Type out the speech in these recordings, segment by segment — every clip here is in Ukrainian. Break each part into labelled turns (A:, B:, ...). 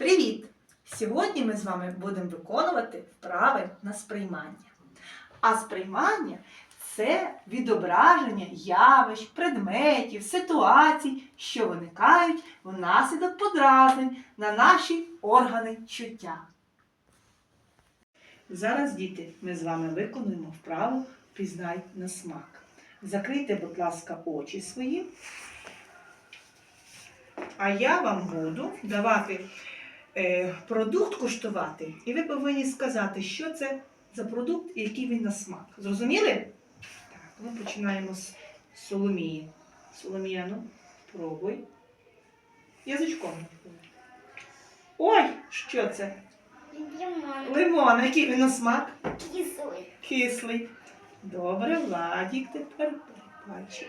A: Привіт! Сьогодні ми з вами будемо виконувати вправи на сприймання. А сприймання це відображення явищ, предметів, ситуацій, що виникають внаслідок подразнень на наші органи чуття. Зараз, діти, ми з вами виконуємо вправу Пізнай на смак. Закрийте, будь ласка, очі свої. А я вам буду давати продукт куштувати, і ви повинні сказати, що це за продукт і який він на смак. Зрозуміли? Так, ми починаємо з Соломії. Соломія, ну, пробуй. Язичком. Ой, що це?
B: Лимон.
A: Лимон, який він на смак?
B: Кислый.
A: Кислий. Добре, Владік тепер пальчик.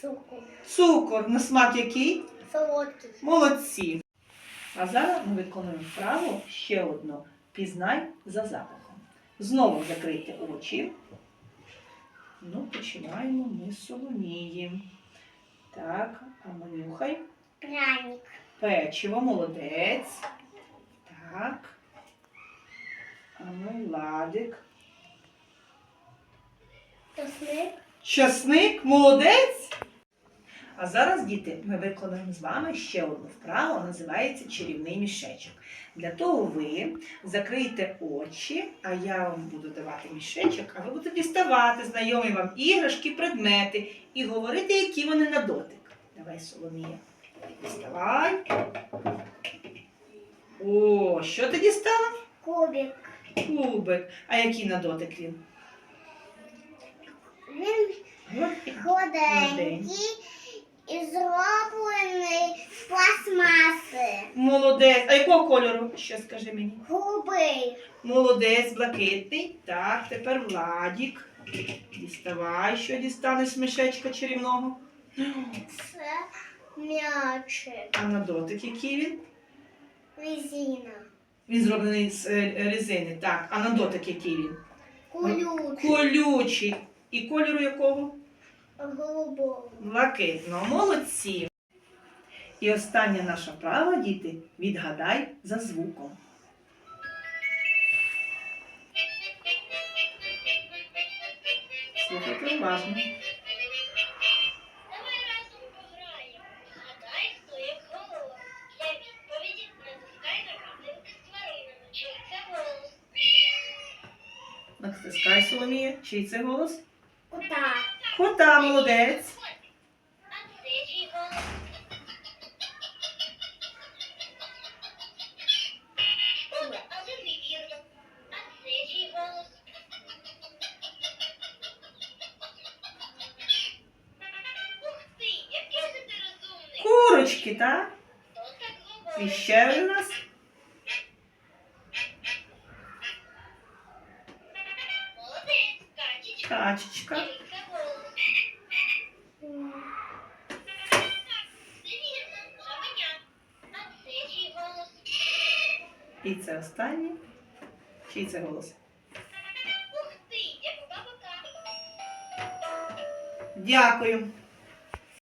B: Цукор.
A: Цукор на смак який?
B: Солодкий.
A: Молодці. А зараз ми виконуємо вправу ще одну. Пізнай за запахом. Знову закрийте очі. Ну, починаємо ми з соломії. Так, а ми нюхай.
B: Пряник.
A: Печиво, молодець. Так. А ми ладик.
B: Чесник.
A: Часник, молодець. А зараз, діти, ми виконуємо з вами ще одну вправу, називається чарівний мішечок. Для того ви закрийте очі, а я вам буду давати мішечок, а ви будете діставати знайомі вам іграшки, предмети і говорити, які вони на дотик. Давай, Соломія. Діставай. О, що ти дістала?
B: Кубик.
A: Кубик. А який на дотик він?
B: Він худенький і зроблений з пластмаси.
A: Молодець. А якого кольору? Що скажи мені?
B: Голубий.
A: Молодець, блакитний. Так, тепер Владік. Діставай, що дістанеш з мішечка чарівного.
B: Це м'ячик.
A: А на дотик який він?
B: Резина.
A: Він зроблений з е, резини. Так, а на дотик який він?
B: Колючий.
A: Колючий. І кольору якого?
B: Голубого.
A: Блакитного. Молодці. І остання наша права, діти, відгадай за звуком. Слухайте уважно.
C: Давай разом пограємо. Гадай, хто як голова. Для відповіді натискай на картинки з тваринами. Чий це голос?
A: Натискай Соломія. Чий це голос?
B: Кута.
A: Кота, молодець. Курочки, так? І ще у нас
C: качечка.
A: І це останнє. Чий це голос? Дякую.